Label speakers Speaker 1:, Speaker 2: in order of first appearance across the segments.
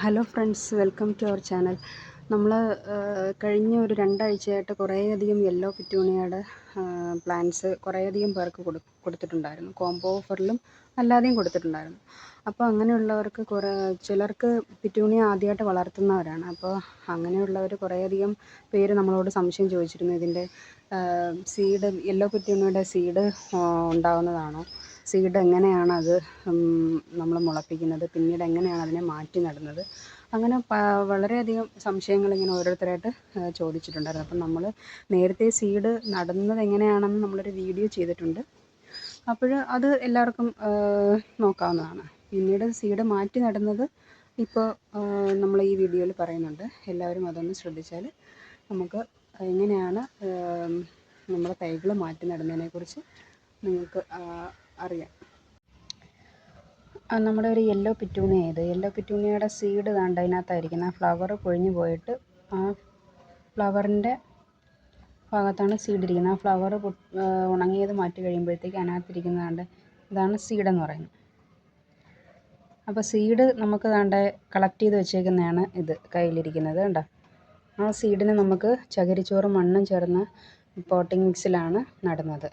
Speaker 1: Hello friends welcome to our channel. നമ്മൾ കഴിഞ്ഞ ഒരു രണ്ടാഴ്ചയായിട്ട് കുറേയധികം യെല്ലോ പിറ്റൂണിയയുടെ പ്ലാന്റ്സ് കുറേയധികം പേർക്ക് കൊടു കൊടുത്തിട്ടുണ്ടായിരുന്നു. കോംബോ ഓഫറിലും അല്ലാതെയും കൊടുത്തിട്ടുണ്ടായിരുന്നു. അപ്പോൾ അങ്ങനെയുള്ളവർക്ക് കുറേ ചിലർക്ക് പിറ്റൂണിയ ആദ്യമായിട്ട് വളർത്തുന്നവരാണ്. അപ്പോൾ അങ്ങനെയുള്ളവർ കുറേയധികം പേര് നമ്മളോട് സംശയം ചോദിച്ചിരുന്നു. ഇതിന്റെ സീഡ് യെല്ലോ പിറ്റൂണിയയുടെ സീഡ് ഉണ്ടാവുന്നതാണോ? സീഡ് എങ്ങനെയാണ് അത് നമ്മൾ മുളപ്പിക്കുന്നത് പിന്നീട് എങ്ങനെയാണ് അതിനെ മാറ്റി നടുന്നത്. അങ്ങനെ വളരെയധികം സംശയങ്ങൾ ഇങ്ങനെ ഓരോരുത്തരായിട്ട് ചോദിച്ചിട്ടുണ്ടായിരുന്നു. അപ്പം നമ്മൾ നേരത്തെ സീഡ് നടുന്നത് എങ്ങനെയാണെന്ന് നമ്മളൊരു വീഡിയോ ചെയ്തിട്ടുണ്ട്. അപ്പോൾ അത് എല്ലാവർക്കും നോക്കാവുന്നതാണ്. പിന്നീട് സീഡ് മാറ്റി നടുന്നത് ഇപ്പോൾ നമ്മൾ ഈ വീഡിയോയിൽ പറയുന്നുണ്ട്. എല്ലാവരും അതൊന്ന് ശ്രദ്ധിച്ചാൽ നമുക്ക് എങ്ങനെയാണ് നമ്മുടെ തൈകൾ മാറ്റി നടുന്നതിനെക്കുറിച്ച് നിങ്ങൾക്ക് അറിയാം. നമ്മുടെ ഒരു യെല്ലോ പിറ്റൂണിയ ഇത് യെല്ലോ പിറ്റൂണിയയുടെ സീഡ് കണ്ട അതിനകത്തായിരിക്കുന്ന ഫ്ലവർ പൊഴിഞ്ഞു പോയിട്ട് ആ ഫ്ലവറിന്റെ ഭാഗത്താണ് സീഡ് ഇരിക്കുന്നത്. ആ ഫ്ലവർ ഉണങ്ങിയത് മാറ്റി കഴിയുമ്പോഴത്തേക്ക് അതിനകത്തിരിക്കുന്നത് കണ്ട് ഇതാണ് സീഡെന്ന് പറയുന്നത്. അപ്പോൾ സീഡ് നമുക്ക് കണ്ട് കളക്ട് ചെയ്ത് വെച്ചേക്കുന്നതാണ് ഇത് കയ്യിലിരിക്കുന്നത് കണ്ടോ? ആ സീഡിന് നമുക്ക് ചകിരിച്ചോറും മണ്ണും ചേർന്ന് പോട്ടിംഗ് മിക്സിലാണ് നടുന്നത്.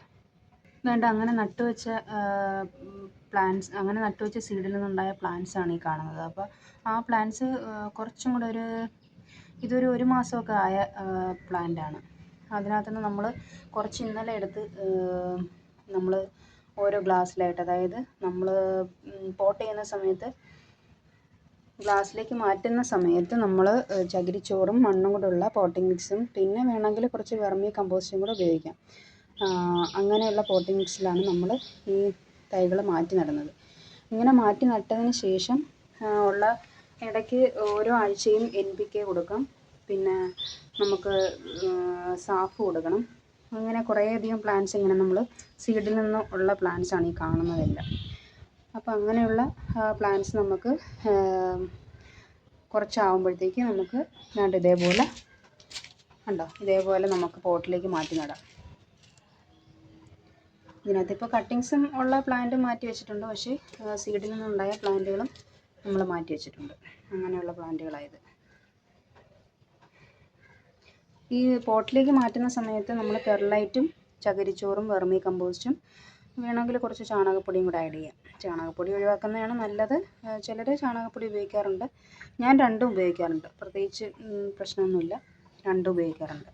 Speaker 1: വേണ്ട അങ്ങനെ നട്ടുവെച്ച പ്ലാന്റ്സ് അങ്ങനെ നട്ടുവെച്ച സീഡിൽ നിന്നുണ്ടായ പ്ലാന്റ്സ് ആണ് ഈ കാണുന്നത്. അപ്പോൾ ആ പ്ലാന്റ്സ് കുറച്ചും കൂടെ ഒരു ഇതൊരു ഒരു മാസമൊക്കെ ആയ പ്ലാന്റ് ആണ്. അതിനകത്ത് നിന്ന് നമ്മൾ കുറച്ച് ഇന്നലെ എടുത്ത് നമ്മൾ ഓരോ ഗ്ലാസ്സിലായിട്ട് അതായത് നമ്മൾ പോട്ട് ചെയ്യുന്ന സമയത്ത് ഗ്ലാസ്സിലേക്ക് മാറ്റുന്ന സമയത്ത് നമ്മൾ ചകിരിച്ചോറും മണ്ണും കൂടെ ഉള്ള പോട്ടിംഗ് മിക്സും പിന്നെ വേണമെങ്കിൽ കുറച്ച് വെർമി കമ്പോസ്റ്റും കൂടെ ഉപയോഗിക്കാം. അങ്ങനെയുള്ള പോട്ടിംഗ് മിക്സിലാണ് നമ്മൾ ഈ തൈകൾ മാറ്റി നടുന്നത്. ഇങ്ങനെ മാറ്റി നട്ടതിന് ശേഷം ഉള്ള ഇടയ്ക്ക് ഓരോ ആഴ്ചയും എൻ പി കെ കൊടുക്കാം. പിന്നെ നമുക്ക് സാഫ് കൊടുക്കണം. അങ്ങനെ കുറേയധികം പ്ലാന്റ്സ് ഇങ്ങനെ നമ്മൾ സീഡിൽ നിന്ന് ഉള്ള പ്ലാന്റ്സ് ആണ് ഈ കാണുന്നതെല്ലാം. അപ്പോൾ അങ്ങനെയുള്ള പ്ലാന്റ്സ് നമുക്ക് കുറച്ചാകുമ്പോഴത്തേക്ക് നമുക്ക് ഇതേപോലെ ഉണ്ടോ ഇതേപോലെ നമുക്ക് പോട്ടിലേക്ക് മാറ്റി നടാം. ഇതിനകത്ത് ഇപ്പോൾ കട്ടിങ്സും ഉള്ള പ്ലാന്റ് മാറ്റി വെച്ചിട്ടുണ്ട്. പക്ഷേ സീഡിൽ നിന്നുണ്ടായ പ്ലാന്റുകളും നമ്മൾ മാറ്റി വെച്ചിട്ടുണ്ട്. അങ്ങനെയുള്ള പ്ലാന്റുകളായത് ഈ പോട്ടിലേക്ക് മാറ്റുന്ന സമയത്ത് നമ്മൾ പെർലൈറ്റും ചകരിച്ചോറും വെർമി കമ്പോസ്റ്റും വേണമെങ്കിൽ കുറച്ച് ചാണകപ്പൊടിയും കൂടെ ആഡ് ചെയ്യാം. ചാണകപ്പൊടി ഒഴിവാക്കുന്നതാണ് നല്ലത്. ചിലർ ചാണകപ്പൊടി ഉപയോഗിക്കാറുണ്ട്. ഞാൻ രണ്ടും ഉപയോഗിക്കാറുണ്ട്. പ്രത്യേകിച്ച് പ്രശ്നമൊന്നുമില്ല. രണ്ടും ഉപയോഗിക്കാറുണ്ട്.